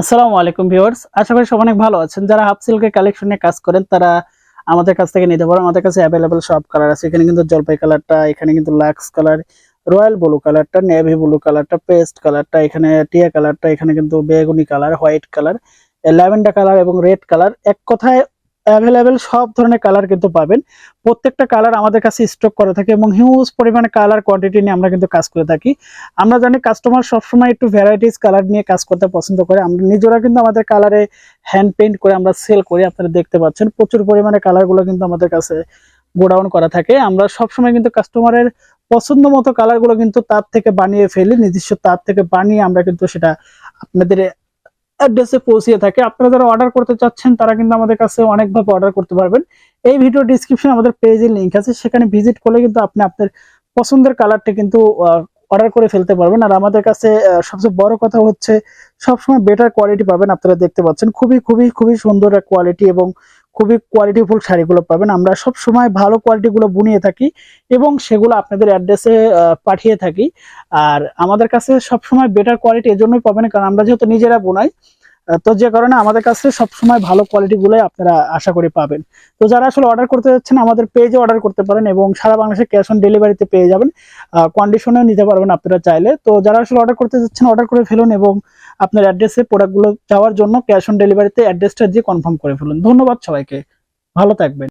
আসসালামু আলাইকুম ভিউয়ার্স, আশা করি সব অনেক ভালো আছেন। যারা হাফ সিল্কের কালেকশনে কাজ করেন, তারা আমাদের কাছ থেকে নিতে পারেন। আমাদের কাছে অ্যাভেলেবেল সব কালার আছে। এখানে কিন্তু জলপাই কালারটা এখানে কিন্তু লাক্স কালার রয়্যাল ব্লু কালারটা নেভি ব্লু কালারটা পেস্ট কালারটা এখানে টিয়া কালারটা এখানে কিন্তু বেগুনি colour white colour lavender colour এবং রেড কালার এক কথায় অ্যাভেলেবেল সব ধরনের কালার কিন্তু পাবেন। প্রত্যেকটা কালার আমাদের কাছে স্টক করা থাকে এবং হিউজ পরিমাণে কালার কোয়ান্টিটি নিয়ে আমরা কিন্তু কাজ করে থাকি। আমরা জানি কাস্টমার সবসময় একটু ভ্যারাইটিস কালার নিয়ে কাজ করতে পছন্দ করে। আমরা নিজেরা কিন্তু আমাদের কালারে হ্যান্ড পেইন্ট করে আমরা সেল করি, আপনারা দেখতে পাচ্ছেন। প্রচুর পরিমাণে কালারগুলো কিন্তু আমাদের কাছে গোডাউন করা থাকে। আমরা সবসময় কিন্তু কাস্টমারের পছন্দ মতো কালারগুলো কিন্তু তার থেকে বানিয়ে ফেলি, নিজস্ব তার থেকে বানিয়ে আমরা কিন্তু সেটা আপনাদের অ্যাড্রেসে পৌঁছিয়ে থাকে। আপনারা যারা অর্ডার করতে চাচ্ছেন, তারা কিন্তু আমাদের কাছে অনেকভাবে অর্ডার করতে পারবেন। এই ভিডিও ডিসক্রিপশনে আমাদের পেজের লিঙ্ক আছে। সেখানে ভিজিট করলে কিন্তু আপনি আপনার পছন্দের কালারটা কিন্তু অর্ডার করে ফেলতে পারবেন। আর আমাদের কাছে সবচেয়ে বড় কথা হচ্ছে, সবসময় বেটার কোয়ালিটি পাবেন। আপনারা দেখতে পাচ্ছেন, খুবই খুবই খুবই সুন্দর কোয়ালিটি এবং খুবই কোয়ালিটিফুল শাড়িগুলো পাবেন। আমরা সব সময় ভালো কোয়ালিটিগুলো বুনিয়ে থাকি এবং সেগুলো আপনাদের অ্যাড্রেসে পাঠিয়ে থাকি। আর আমাদের কাছে সব সময় বেটার কোয়ালিটি এজন্যই পাবেন, কারণ আমরা যেহেতু নিজেরা বোনাই তো যে কারণে আমাদের কাছে সবসময় ভালো কোয়ালিটি গুলোই আপনারা আশা করে পাবেন। তো যারা আসলে অর্ডার করতে যাচ্ছেন, আমাদের পেজে অর্ডার করতে পারেন এবং সারা বাংলাদেশে ক্যাশ অন ডেলিভারিতে পেয়ে যাবেন। কন্ডিশনেও নিতে পারবেন আপনারা চাইলে। তো যারা আসলে অর্ডার করতে যাচ্ছেন অর্ডার করে ফেলুন এবং আপনার অ্যাড্রেসে প্রোডাক্টগুলো যাওয়ার জন্য ক্যাশ অন ডেলিভারিতে অ্যাড্রেসটা দিয়ে কনফার্ম করে ফেলুন। ধন্যবাদ সবাইকে। ভালো থাকবেন।